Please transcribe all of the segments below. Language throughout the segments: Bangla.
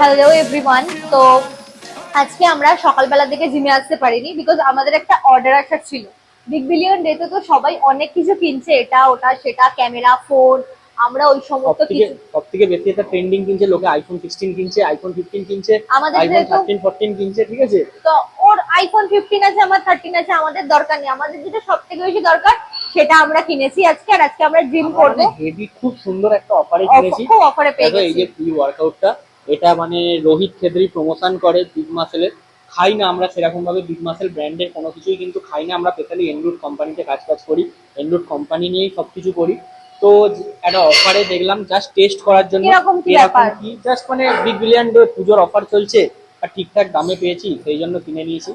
hello everyone তো আজকে আমরা সকালবেলা থেকে জিমে আসতে পারিনি বিকজ আমাদের একটা অর্ডার আসার ছিল। বিগ বিলিয়ন ডেতে তো সবাই অনেক কিছু কিনছে এটা ওটা সেটা ক্যামেরা ফোন আমরা ওই সমস্ত কিছু সব থেকে বেশি এটা ট্রেন্ডিং কিনছে লোকে আইফোন সিক্সটিন কিনছে আইফোন ফিফটিন কিনছে আমাদের আইফোন যেহেতু- থার্টিন ফোরটিন কিনছে ঠিক আছে? তো ওর আইফোন ফিফটিন আছে আমার থার্টিন আছে আমাদের দরকার নেই। আমাদের যেটা সব থেকে বেশি দরকার সেটা আমরা কিনেছি আজকে আর আজকে আমরা জিম করব। হেভি খুব সুন্দর একটা অফারে কিনেছি। খুব অফারে পেয়ে দেখো এই যে প্রি ওয়ার্কআউটটা এটা মানে রোহিত খেদরি প্রমোশন করে বিগ মাসেলের খাই না আমরা সেরকম ভাবে বিগ মাসেল ব্র্যান্ডের কোনো কিছুই কিন্তু খাই না আমরা স্পেশালি এনরুট কোম্পানিতে কাজ কাজ করি। এনরুট কোম্পানি নিয়েই সবকিছু করি। তো একটা অফারে দেখলাম জাস্ট টেস্ট করার জন্য। এরকম কি? জাস্ট মানে বিগ বিলিয়ন ডে পুজোর অফার চলছে আর ঠিকঠাক দামে পেয়েছি সেই জন্য কিনে নিয়েছি।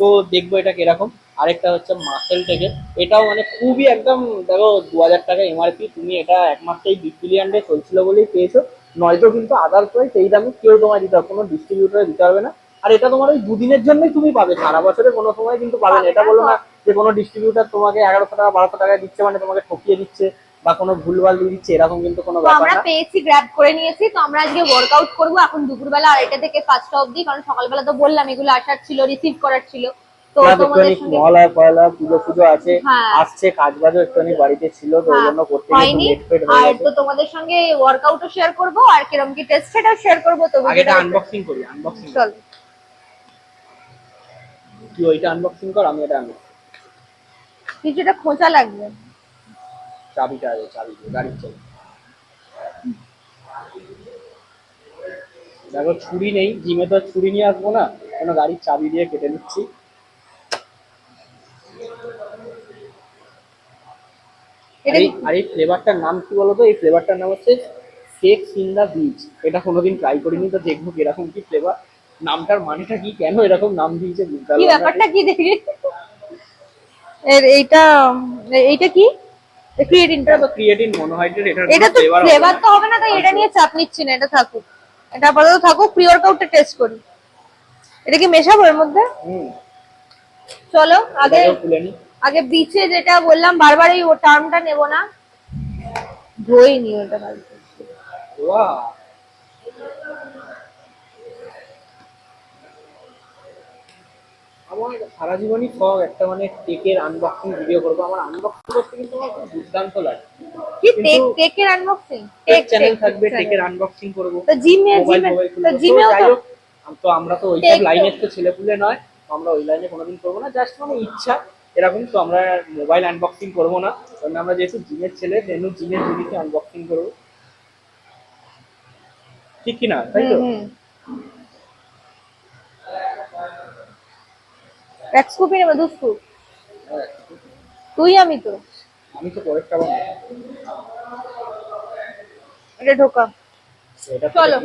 তো দেখব এটা কীরকম। আরেকটা হচ্ছে মাসেল থেকে। এটাও মানে খুবই একদম দেখো দু হাজার টাকা এমআরপি তুমি এটা একমাত্র এই বিগ বিলিয়ন ডে চলছিল বলেই পেয়েছ। নয়তো কিন্তু আদার প্রাইস এই দামে কেউ তোমায় দিতে হবে কোনো ডিস্ট্রিবিউটরে দিতে হবে না। আর এটা তোমার ওই দুদিনের জন্যই তুমি পাবে সারা বছরে কোনো সময় কিন্তু পাবে না। এটা বলো না যে কোনো ডিস্ট্রিবিউটার তোমাকে এগারোশো টাকা বারোশো টাকা দিচ্ছে মানে তোমাকে ঠকিয়ে দিচ্ছে বা কোনো ভুলভাল দিয়ে দিচ্ছে এরকম কিন্তু কোনো ব্যাপার আমরা পেয়েছি গ্র্যাব করে নিয়েছি। তো আমরা আজকে ওয়ার্কআউট করব। এখন দুপুরবেলা আড়াইটা থেকে পাঁচটা অবধি কারণ সকালবেলা তো বললাম এগুলো আসার ছিল রিসিভ করার ছিল। পয়লা পুজো পুজো আছে। হ্যাঁ। আসছে কাজ বাজও একটুখানি বাড়িতে ছিল তো ওই জন্য করতে লেট ফেট আর তো তোমাদের সঙ্গে ওয়ার্কআউটও শেয়ার করব আর কিরম কি টেস্ট সেটাও শেয়ার করব তো আগে এটা আনবক্সিং করি আনবক্সিং চল। তুই ওইটা আনবক্সিং কর আমি এটা আনবক্সিং কিছুটা খোঁচা লাগবে। চাবিটা আছে চাবি দেখো ছুরি নেই জিমে তো ছুরি নিয়ে আসব না কোনো গাড়ির চাবি দিয়ে কেটে নিচ্ছি। আর এই ফ্লেভারটার নাম কি বলতো? এই ফ্লেভারটার নাম হচ্ছে সেক্স ইন দা বিচ এটা কোনোদিন ট্রাই করিনি তো দেখব কীরকম কি ফ্লেভার নামটার মানেটা কি? কেন এরকম নাম দিয়েছে? কি ব্যাপারটা কি দেখি? এর এইটা এইটা কি? ক্রিয়েটিনটা তো ক্রিয়েটিন মনোহাইড্রেট এটা এটা তো ফ্লেভার তো হবে না তাই এটা নিয়ে চাপ নিচ্ছি না এটা থাকুক। এটা আপাতত থাকুক প্রি ওয়ার্কআউটটা টেস্ট করি। এটা কি মেশাবো এর মধ্যে? হুম। চলো আগে তুলে নিই আগে বিচে যেটা বললাম বারবার এই টার্মটা নেব না। ধোই নি ওটা আমার সারা জীবনই শখ একটা মানে টেকের আনবক্সিং ভিডিও করব। আমার আনবক্সিং করতে কিন্তু আমার খুব দুর্দান্ত লাগে। কি টেক টেকের আনবক্সিং টেক চ্যানেল থাকবে টেকের আনবক্সিং করব। তো জিমে জিমে তো খুলবো। তো জিমেও তো তো আমরা তো ওই সব তো- লাইনের তো ছেলেপুলে নয়। আমরা ওই লাইনে কোনোদিন করব না। জাস্ট মানে ইচ্ছা। এরকম তো আমরা মোবাইল আনবক্সিং করব না। কারণ আমরা যেহেতু জিমের ছেলে তেমন জিমের জিনিসই আনবক্সিং করব। ঠিক কিনা? তাই তো। এক স্কুপই নেবে দু স্কুপ। তুই আমি তো। আমি তো পরেরটা বানাবো। এটা ঢোকা। এটা চলো।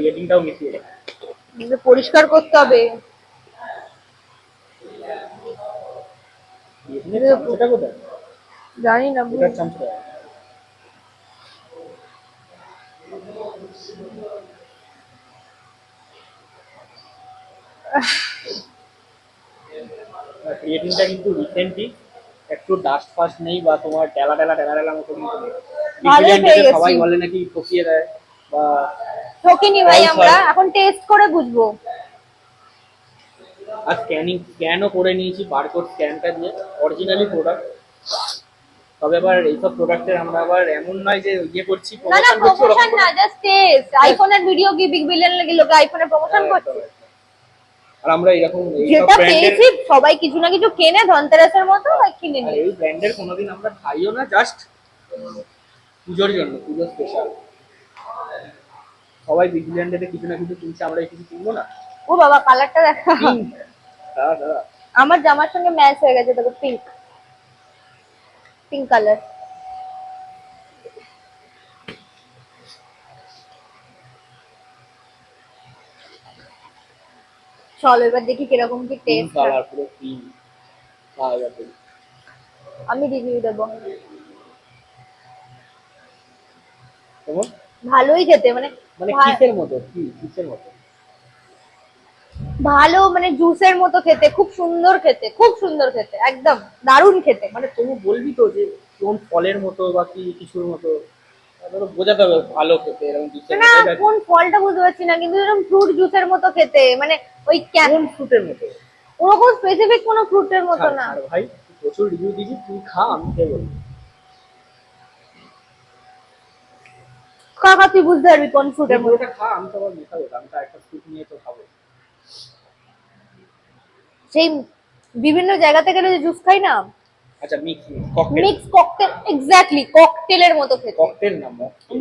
পরিষ্কার করতে হবে। চামচটা কোথায়? জানি না ক্রিয়েটিনটা কিন্তু রিসেন্টলি একটু ডাস্ট ফাস্ট নেই বা তোমার টেলা টেলা টেলা টেলা মতো কিন্তু সবাই বলে নাকি ঠকিয়ে দেয় বা ঠকিনি ভাই আমরা। এখন টেস্ট করে বুঝব। আর স্ক্যানিং স্ক্যানও করে নিয়েছি বারকোড স্ক্যানটা দিয়ে অরিজিনালি প্রোডাক্ট তবে আবার এইসব প্রোডাক্টের আমরা আবার এমন নয় যে ইয়ে করছি না না প্রমোশন করছি প্রমোশন না জাস্ট টেস্ট আইফোনের ভিডিও কি বিগ বিলিয়ন লাগি লোকে আইফোনের প্রমোশন করছে? আর আমরা এরকম এইসব যেটা পেয়েছি সবাই কিছু না কিছু কেনে ধনতেরাসের মতো কিনে নিই এই ব্র্যান্ডের কোনোদিন আমরা খাইও না জাস্ট পুজোর জন্য পুজো স্পেশাল সবাই বিগ ব্র্যান্ডেতে কিছু না কিছু কিনছে আমরা এই কিছু কিনবো না। ও বাবা কালারটা দেখা। আমার জামার সঙ্গে ম্যাচ হয়ে গেছে দেখো পিঙ্ক পিঙ্ক কালার চল এবার দেখি কীরকম কি টেস্ট কালার পুরো খাওয়া যাবে আমি রিভিউ দেবো। কেমন? ভালোই খেতে মানে মানে কিসের মতো? কি কিসের মতো? ভালো মানে জুসের মতো খেতে খুব সুন্দর খেতে খুব সুন্দর খেতে একদম দারুণ খেতে। মানে তবু বলবি তো যে কোন ফলের মতো বা কি কিছুর মতো? বোঝাতে হবে ভালো খেতে এরকম জুসের না কোন ফলটা বুঝতে পারছি না কিন্তু এরকম ফ্রুট জুসের মতো খেতে মানে ওই কোন ফ্রুটের মতো? ওরকম স্পেসিফিক কোনো ফ্রুটের মতো না। ভাই প্রচুর রিভিউ তুই খা আমি বলব। কাকা তুই বুঝতে পারবি কোন ফ্রুটের মতো। খা আমি তো আবার মেশাবো আমি তো একটা ফ্রুট নিয়ে তো খাব। সেই বিভিন্ন জায়গা থেকে যে জুস খাই না আচ্ছা mix cocktail mix cocktail exactly ককটেলের মতো খেতে। ককটেল না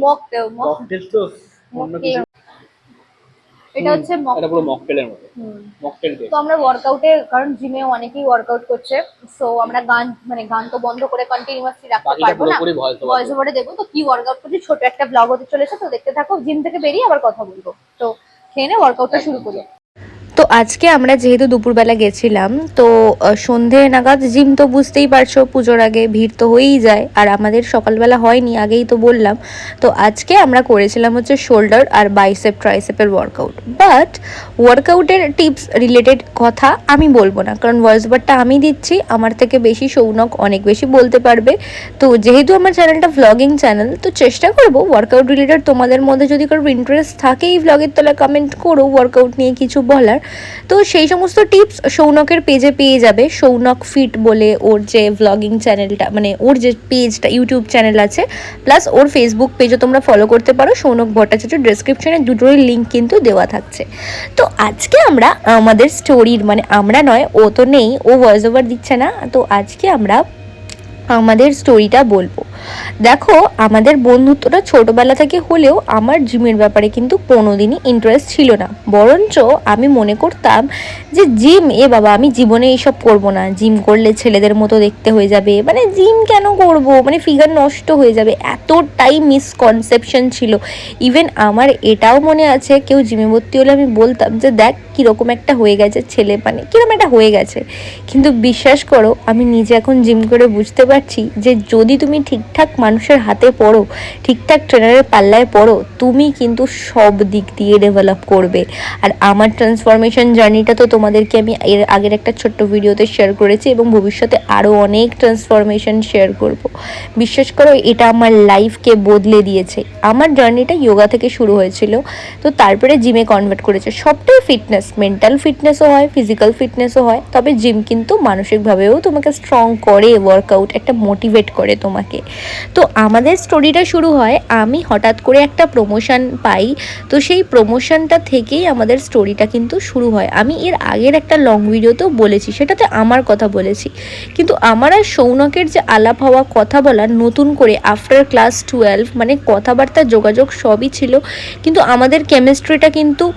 মকটেল মকটেল তো এটা হচ্ছে এটা পুরো মকটেলের মতো। মকটেল তো আমরা ওয়ার্কআউটে কারণ জিমে অনেকেই ওয়ার্কআউট করছে সো আমরা গান মানে গান তো বন্ধ করে কন্টিনিউয়াসলি রাখতে পারব না। ভয়েস ওভারে দেখব তো কি ওয়ার্কআউট করছি? ছোট একটা ব্লগ হতে চলেছে তো দেখতে থাকো জিম থেকে বেরিয়ে আবার কথা বলব। তো খেয়ে নে ওয়ার্কআউটটা শুরু করি। তো আজকে আমরা যেহেতু দুপুরবেলা গেছিলাম, তো সন্ধে নাগাদ জিম তো বুঝতেই পারছ পুজোর আগে ভিড় তো হয়েই যায়, আর আমাদের সকালবেলা হয়নি, আগেই তো বললাম। তো আজকে আমরা করেছিলাম হচ্ছে শোল্ডার আর বাইসেপ, ট্রাইসেপের ওয়ার্কআউট বাট ওয়ার্কআউটের টিপস রিলেটেড কথা আমি বলব না, কারণ ভয়েস ওভারটা আমি দিচ্ছি, আমার থেকে বেশি সৌনক অনেক বেশি বলতে পারবে। তো যেহেতু আমার চ্যানেলটা ভ্লগিং চ্যানেল তো চেষ্টা করব ওয়ার্কআউট রিলেটেড তোমাদের মধ্যে যদি কারোর ইন্টারেস্ট থাকে এই ভ্লগের তলায় কমেন্ট করো ওয়ার্কআউট নিয়ে কিছু বলার। তো সেই সমস্ত টিপস সৌনকের পেজে পেয়ে যাবে। সৌনক ফিট বলে ওর যে ভ্লগিং চ্যানেলটা মানে ওর যে পেজটা ইউটিউব চ্যানেল আছে প্লাস ওর ফেসবুক পেজও তোমরা ফলো করতে পারো। সৌনক ভট্টাচার্য ডেসক্রিপশনে দুটোরই লিঙ্ক কিন্তু দেওয়া থাকছে। তো আজকে আমরা আমাদের স্টোরির মানে আমরা নয়, ও তো নেই, ও ভয়েস ওভার দিচ্ছে না। তো আজকে আমরা আমাদের স্টোরিটা বলব। দেখো, আমাদের বন্ধুত্বটা ছোটবেলা থেকে হলেও আমার জিমের ব্যাপারে কিন্তু কোনোদিনই ইন্টারেস্ট ছিল না। বরঞ্চ আমি মনে করতাম যে জিম এ বাবা, আমি জীবনে এইসব করব না। জিম করলে ছেলেদের মতো দেখতে হয়ে যাবে। মানে জিম কেন করব? মানে ফিগার নষ্ট হয়ে যাবে। এতটাই মিসকনসেপশন ছিল। ইভেন আমার এটাও মনে আছে, কেউ জিমে ভর্তি হলে আমি বলতাম যে, দেখ, কীরকম একটা হয়ে গেছে ছেলে। মানে কীরকম একটা হয়ে গেছে। কিন্তু বিশ্বাস করো, আমি নিজে এখন জিম করে বুঝতে পারছি যে যদি তুমি ঠিকঠাক মানুষের হাতে পড়ো, ঠিকঠাক ট্রেনারের পাল্লায় পড়ো, তুমি কিন্তু সব দিক দিয়ে ডেভেলপ করবে। আর আমার ট্রান্সফরমেশন জার্নিটা তো তোমাদেরকে আমি এর আগের একটা ছোট্ট ভিডিওতে শেয়ার করেছি এবং ভবিষ্যতে আরও অনেক ট্রান্সফরমেশন শেয়ার করব। বিশ্বাস করো, এটা আমার লাইফকে বদলে দিয়েছে। আমার জার্নিটা যোগা থেকে শুরু হয়েছিল, তো তারপরে জিমে কনভার্ট করেছে। সবটাই ফিটনেস মেন্টাল ফিটনেসও হয় ফিজিক্যাল ফিটনেসও হয়, তবে জিম কিন্তু মানসিকভাবেও তোমাকে স্ট্রং করে ওয়ার্কআউট একটা মোটিভেট করে তোমাকে। তো আমাদের স্টোরিটা শুরু হয়, আমি হঠাৎ করে একটা প্রমোশন পাই, তো সেই প্রমোশনটা থেকেই আমাদের স্টোরিটা কিন্তু শুরু হয়। আমি এর আগের একটা লং ভিডিওতেও বলেছি, সেটাতে আমার কথা বলেছি। কিন্তু আমার আর সৌনকের যে আলাপ হওয়া, কথা বলা, নতুন করে আফটার ক্লাস টুয়েলভ মানে কথাবার্তা, যোগাযোগ সবই ছিল। কিন্তু আমাদের কেমিস্ট্রিটা কিন্তু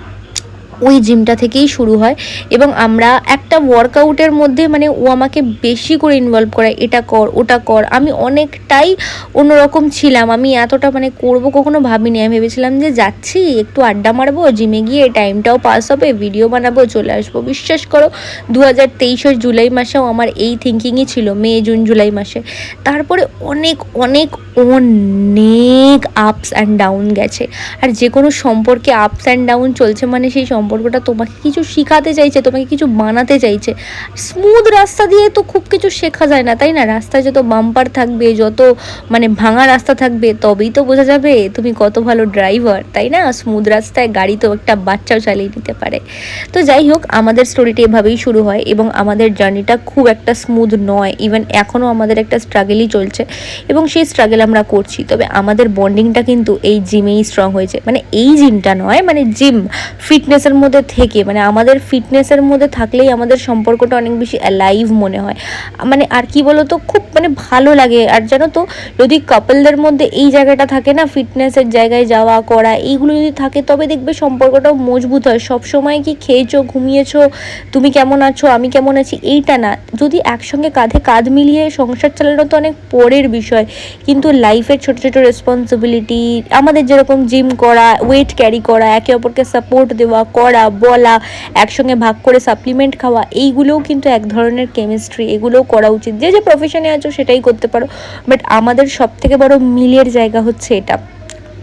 ওই জিমটা থেকেই শুরু হয় এবং আমরা একটা ওয়ার্কআউটের মধ্যে মানে ও আমাকে বেশি করে ইনভলভ করায় এটা কর, ওটা কর। আমি অনেকটাই অন্যরকম ছিলাম। আমি এতটা মানে করব কখনো ভাবিনি। আমি ভেবেছিলাম যে যাচ্ছি, একটু আড্ডা মারবো জিমে গিয়ে টাইমটাও পাস হবে ভিডিও বানাবো, চলে আসব। বিশ্বাস করো দু হাজার জুলাই মাসেও আমার এই থিঙ্কিংই ছিল, মে, জুন, জুলাই মাসে। তারপরে অনেক অনেক অনেক আপস অ্যান্ড ডাউন গেছে। আর যে কোনো সম্পর্কে আপস অ্যান্ড ডাউন চলছে মানে সেই সম্পর্কটা তোমাকে কিছু শিখাতে চাইছে, তোমাকে কিছু বানাতে চাইছে। স্মুথ রাস্তা দিয়ে তো খুব কিছু শেখা যায় না, তাই না? রাস্তায় যত বাম্পার থাকবে, যত মানে ভাঙা রাস্তা থাকবে, তবেই তো বোঝা যাবে তুমি কত ভালো ড্রাইভার তাই না? স্মুথ রাস্তায় গাড়ি তো একটা বাচ্চাও চালিয়ে নিতে পারে। তো যাই হোক, আমাদের স্টোরিটা এভাবেই শুরু হয় এবং আমাদের জার্নিটা খুব একটা স্মুথ নয় ইভেন এখনও আমাদের একটা স্ট্রাগেলই চলছে এবং সেই স্ট্রাগেল আমরা করছি। তবে আমাদের বন্ডিংটা কিন্তু এই জিমেই স্ট্রং হয়েছে। মানে এই জিমটা নয় মানে জিম ফিটনেসের মধ্যে থেকে মানে আমাদের ফিটনেসের মধ্যে থাকলেই আমাদের সম্পর্কটা অনেক বেশি অ্যালাইভ মনে হয়। মানে আর কি বলো তো খুব মানে ভালো লাগে। আর জানো তো, যদি কাপলদের মধ্যে এই জায়গাটা থাকে না ফিটনেসের জায়গায় যাওয়া, করা, এইগুলো যদি থাকে, তবে দেখবে সম্পর্কটাও মজবুত হয়। সব সময় কি খেয়েছো, ঘুমিয়েছো, তুমি কেমন আছো, আমি কেমন আছি, এইটা না। যদি একসঙ্গে কাঁধে কাঁধ মিলিয়ে সংসার চালানো তো অনেক পরের বিষয়। কিন্তু লাইফের ছোট ছোট রেসপন্সিবিলিটি আমাদের যেরকম জিম করা ওয়েট ক্যারি করা, একে অপরকে সাপোর্ট দেওয়া করা বলা, একসঙ্গে ভাগ করে সাপ্লিমেন্ট খাওয়া, এইগুলোও কিন্তু এক ধরনের কেমিস্ট্রি এগুলোও করা উচিত। যে যে প্রফেশনে আছো সেটাই করতে পারো। বাট আমাদের সব থেকে বড় মিলের জায়গা হচ্ছে এটা।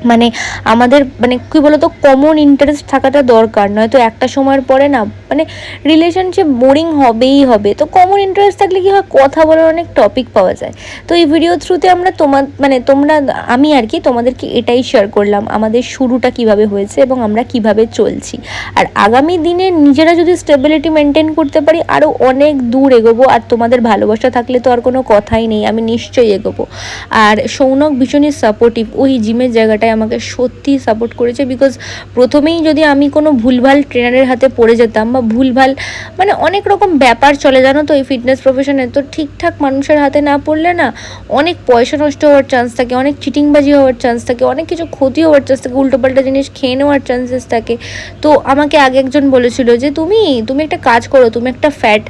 মানে আমাদের মানে কী বলতো কমন ইন্টারেস্ট থাকাটা দরকার। নয়তো একটা সময়ের পরে না মানে রিলেশনশিপ বোরিং হবেই হবে। তো কমন ইন্টারেস্ট থাকলে কি হয়, কথা বলার অনেক টপিক পাওয়া যায়। তো এই ভিডিও থ্রুতে আমরা তোমার মানে তোমরা, আমি আর কি তোমাদেরকে এটাই শেয়ার করলাম, আমাদের শুরুটা কীভাবে হয়েছে এবং আমরা কীভাবে চলছি। আর আগামী দিনে নিজেরা যদি স্টেবিলিটি মেনটেন করতে পারি আরও অনেক দূর এগোবো। আর তোমাদের ভালোবাসা থাকলে তো আর কোনো কথাই নেই, আমি নিশ্চয়ই এগোবো। আর সৌনক ভীষণই সাপোর্টিভ ওই জিমের জায়গাটায় আমাকে সত্যি সাপোর্ট করেছে বিকজ প্রথমেই যদি আমি কোনো ভুলভাল ট্রেনারের হাতে পড়ে যেতাম বা ভুলভাল মানে অনেক রকম ব্যাপার চলে, জানো তো, এই ফিটনেস প্রফেশনে তো ঠিকঠাক মানুষের হাতে না পড়লে না অনেক পয়সা নষ্ট হওয়ার চান্স থাকে, অনেক চিটিংবাজি হওয়ার চান্স থাকে, অনেক কিছু ক্ষতি হওয়ার চান্স থাকে, উল্টোপাল্টা জিনিস খেয়ে নেওয়ার চান্সেস থাকে। তো আমাকে আগে একজন বলেছিল যে, তুমি তুমি একটা কাজ করো, তুমি একটা ফ্যাট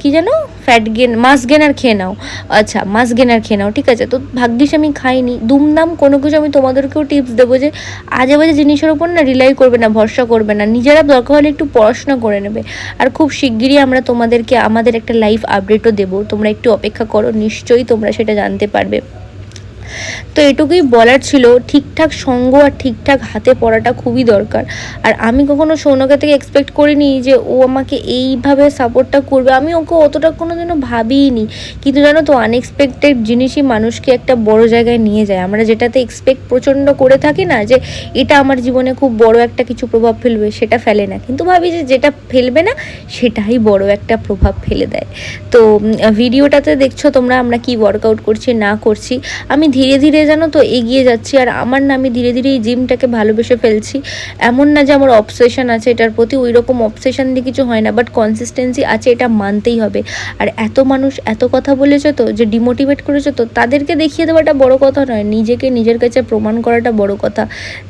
কি জানো ফ্যাট গেন মাস গেনার খেয়ে নাও। আচ্ছা মাস গেনার খেয়ে নাও, ঠিক আছে? তো ভাগ্যিস আমি খাইনি। দুমদাম কোনো কিছু আমি তোমাদেরকেও টিপস দেবো যে, আজে বাজে জিনিসের ওপর না রিলাই করবে না, ভরসা করবে না। নিজেরা দরকার হলে একটু পড়াশোনা করে নেবে। আর খুব শিগগিরই আমরা তোমাদেরকে আমাদের একটা লাইভ আপডেটও দেবো। তোমরা একটু অপেক্ষা করো, নিশ্চয়ই তোমরা সেটা জানতে পারবে। তো এটুকুই বলার ছিল, ঠিকঠাক সঙ্গ আর ঠিকঠাক হাতে পড়াটা খুবই দরকার। আর আমি কখনো সৌনকের থেকে এক্সপেক্ট করিনি যে ও আমাকে এইভাবে সাপোর্টটা করবে। আমি ওকে অতটা কোনো দিনও ভাবিনি কিন্তু জানো তো আনএক্সপেক্টেড জিনিসই মানুষকে একটা বড় জায়গায় নিয়ে যায়। আমরা যেটাতে এক্সপেক্ট প্রচণ্ড করে থাকি না যে এটা আমার জীবনে খুব বড় একটা কিছু প্রভাব ফেলবে, সেটা ফেলে না। কিন্তু ভাবি যে যেটা ফেলবে না, সেটাই বড় একটা প্রভাব ফেলে দেয়। তো ভিডিওটাতে দেখছ তোমরা আমরা কি ওয়ার্কআউট করছি, না করছি। আমি ধীরে ধীরে জানো তো এগিয়ে যাচ্ছি আর আমার না আমি ধীরে ধীরে এই জিমটাকে ভালোবেসে ফেলছি। এমন না যে আমার অবসেশন আছে, এটার প্রতি ওই রকম অবসেশন দিয়ে কিছু হয় না বাট কনসিস্টেন্সি আছে, এটা মানতেই হবে। আর এত মানুষ এত কথা বলেছে তো, যে ডিমোটিভেট করেছে তো, তাদেরকে দেখিয়ে দেওয়াটা বড় কথা নয়, নিজেকে নিজের কাছে প্রমাণ করাটা বড় কথা,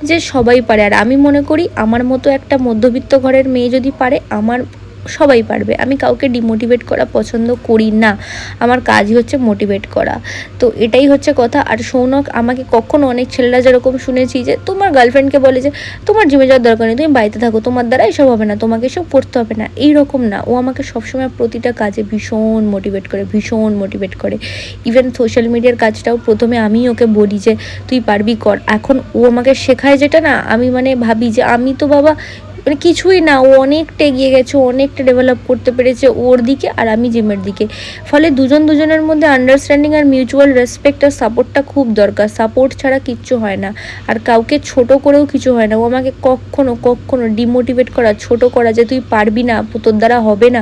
যে সবাই পারে। আর আমি মনে করি, আমার মতো একটা মধ্যবিত্ত ঘরের মেয়ে যদি পারে, আমার সবাই পারবে। আমি কাউকে ডিমোটিভেট করা পছন্দ করি না। আমার কাজই হচ্ছে মোটিভেট করা। তো এটাই হচ্ছে কথা। আর সৌনক, আমাকে কখনো অনেক ছেলেরা যেরকম শুনেছি যে, তোমার গার্লফ্রেন্ডকে বলে যে, তোমার জিমে যাওয়ার দরকার নেই, তুমি বাড়িতে থাকো। তোমার দ্বারা এসব হবে না, তোমাকে এসব করতে হবে না। এই রকম না। ও আমাকে সবসময় প্রতিটা কাজে ভীষণ মোটিভেট করে, ভীষণ মোটিভেট করে। ইভেন সোশ্যাল মিডিয়ার কাজটাও প্রথমে আমি ওকে বলি যে, তুই পারবি কর। এখন ও আমাকে শেখায় যেটা না, আমি মানে ভাবি যে, আমি তো বাবা মানে কিছুই না, ও অনেকটা এগিয়ে গেছে অনেকটা ডেভেলপ করতে পেরেছে ওর দিকে আর আমি জিমের দিকে। ফলে দুজন দুজনের মধ্যে আন্ডারস্ট্যান্ডিং আর মিউচুয়াল রেসপেক্ট আর সাপোর্টটা খুব দরকার। সাপোর্ট ছাড়া কিচ্ছু হয় না। আর কাউকে ছোট করেও কিছু হয় না। ও আমাকে কখনো কখনো ডিমোটিভেট করা, ছোট করা যে তুই পারবি না, তোর দ্বারা হবে না,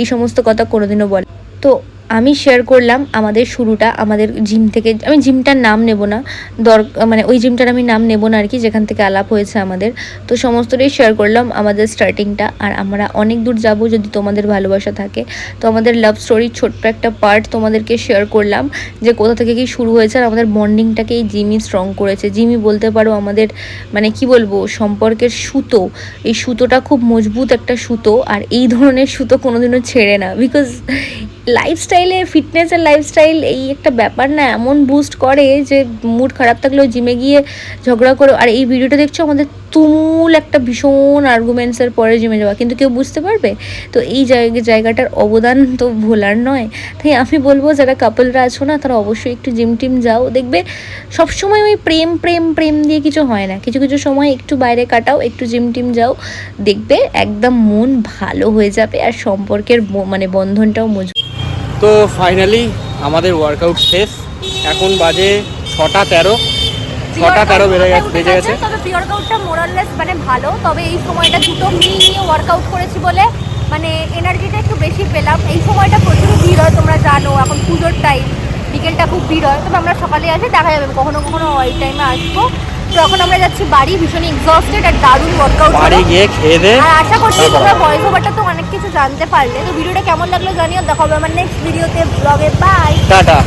এই সমস্ত কথা কোনোদিনও বলে। তো আমি শেয়ার করলাম আমাদের শুরুটা, আমাদের জিম থেকে, আমি জিমটার নাম নেব না। দর মানে ওই জিমটার আমি নাম নেব না আর কি, যেখান থেকে আলাপ হয়েছে আমাদের। তো সমস্তটাই শেয়ার করলাম আমাদের স্টার্টিংটা আর আমরা অনেক দূর যাব যদি তোমাদের ভালোবাসা থাকে। তো আমাদের লাভ স্টোরির ছোট্ট একটা পার্ট তোমাদেরকে শেয়ার করলাম, যে কোথা থেকে কি শুরু হয়েছে আর আমাদের বন্ডিংটাকে এই জিমই স্ট্রং করেছে। জিমই বলতে পারো আমাদের মানে কি বলব, সম্পর্কের সুতো। এই সুতোটা খুব মজবুত একটা সুতো, আর এই ধরনের সুতো কোনোদিনও ছেড়ে না। বিকজ লাইফস্টাইলে ফিটনেসের লাইফস্টাইল এই একটা ব্যাপার না, এমন বুস্ট করে যে মুড খারাপ থাকলেও জিমে গিয়ে ঝগড়া করো। আর এই ভিডিওটা দেখছ, আমাদের তুমুল একটা ভীষণ আর্গুমেন্টসের পরে জিমে যাওয়া। কিন্তু কেউ বুঝতে পারবে? তো এই জায়গা, জায়গাটার অবদান তো ভোলার নয়। তাই আমি বলব, যারা কাপলরা আছো না, তারা অবশ্যই একটু জিম টিম যাও। দেখবে, সবসময় ওই প্রেম প্রেম প্রেম দিয়ে কিছু হয় না। কিছু কিছু সময় একটু বাইরে কাটাও, একটু জিম টিম যাও। দেখবে, একদম মন ভালো হয়ে যাবে, আর সম্পর্কের মানে বন্ধনটাও মজবুত তো ফাইনালি আমাদের ওয়ার্কআউট শেষ। এখন বাজে ছটা তেরো। ছটা তেরো বেড়ে গেছে বেজে গেছে। তবে প্রি ওয়ার্কআউটটা মোরাললেস মানে ভালো তবে এই সময়টা দুটো মিল নিয়ে ওয়ার্কআউট করেছি বলে মানে এনার্জিটা একটু বেশি পেলাম। এই সময়টা প্রচুর ভিড় হয় তোমরা জানো এখন পুজোর টাইম বিকেলটা খুব ভিড় হয় তবে আমরা সকালে আসি দেখা যাবে কখনো কখনো ওই টাইমে আসব। তো এখন আমরা যাচ্ছি বাড়ি ভীষণ এক্সস্টেড আর দারুণ ওয়ার্কআউট বাড়ি গিয়ে খেয়ে দে। আর আশা করছি তোমরা ভয়েস ওভারটা তো অনেক কিছু জানতে পারলে। তো ভিডিওটা কেমন লাগল জানিও। দেখা হবে আমার নেক্সট ভিডিওতে ব্লগে বাই টাটা।